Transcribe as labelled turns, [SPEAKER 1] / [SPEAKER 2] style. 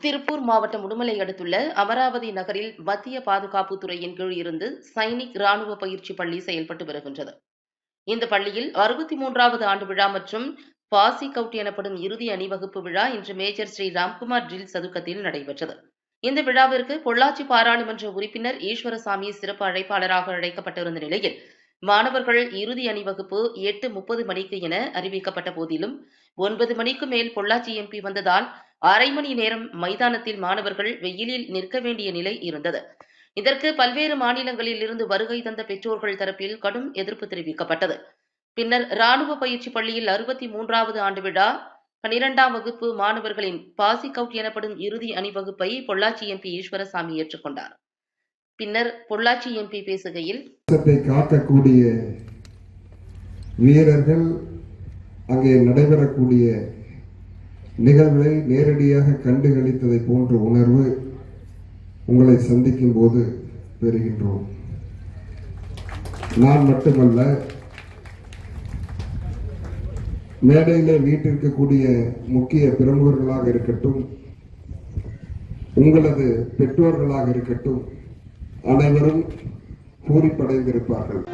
[SPEAKER 1] திருப்பூர் மாவட்டம் உடுமலை அடுத்துள்ள அமராவதி நகரில் மத்திய பாதுகாப்பு துறையின் கீழ் இருந்து சைனிக் ராணுவ பயிற்சி பள்ளி செயல்பட்டு வருகின்றது. இந்த பள்ளியில் அறுபத்தி மூன்றாவது ஆண்டு விழா மற்றும் பாசி கவுட் எனப்படும் இறுதி அணிவகுப்பு விழா இன்று மேஜர் ஸ்ரீ ராம்குமார் ட்ரில் சதுக்கத்தில் நடைபெற்றது. இந்த விழாவிற்கு பொள்ளாச்சி பாராளுமன்ற உறுப்பினர் ஈஸ்வரசாமி சிறப்பு அழைப்பாளராக அழைக்கப்பட்டிருந்த நிலையில் மாணவர்கள் இறுதி அணிவகுப்பு எட்டு முப்பது மணிக்கு என அறிவிக்கப்பட்ட போதிலும் ஒன்பது மணிக்கு மேல் பொள்ளாச்சி எம்பி வந்ததால் அரை மணி நேரம் மைதானத்தில் மாணவர்கள் வெயிலில் நிற்க வேண்டிய நிலை இருந்தது. இதற்கு பல்வேறு மாநிலங்களில் இருந்து வருகை தந்த பெற்றோர்கள் தரப்பில் கடும் எதிர்ப்பு தெரிவிக்கப்பட்டது. பின்னர் ராணுவ பயிற்சி பள்ளியில் அறுபத்தி மூன்றாவது ஆண்டு விழா பனிரெண்டாம் வகுப்பு மாணவர்களின் பாசி கவுட் எனப்படும் இறுதி அணிவகுப்பை பொள்ளாச்சி எம்பி ஈஸ்வரசாமி ஏற்றுக்கொண்டார். பின்னர் பொள்ளாச்சி எம்பி பேசுகையில்
[SPEAKER 2] காக்கக்கூடிய வீரர்கள் அங்கே நடைபெறக்கூடிய நிகழ்வை நேரடியாக கண்டுகளித்ததை போன்ற உணர்வு உங்களை சந்திக்கும் போது பெறுகின்றோம். நான் மட்டுமல்ல மேடையில் வீட்டிற்கக்கூடிய முக்கிய பிரமுகர்களாக இருக்கட்டும் உங்களது பெற்றோர்களாக இருக்கட்டும் அனைவரும் பூரிப்படைந்திருப்பார்கள்.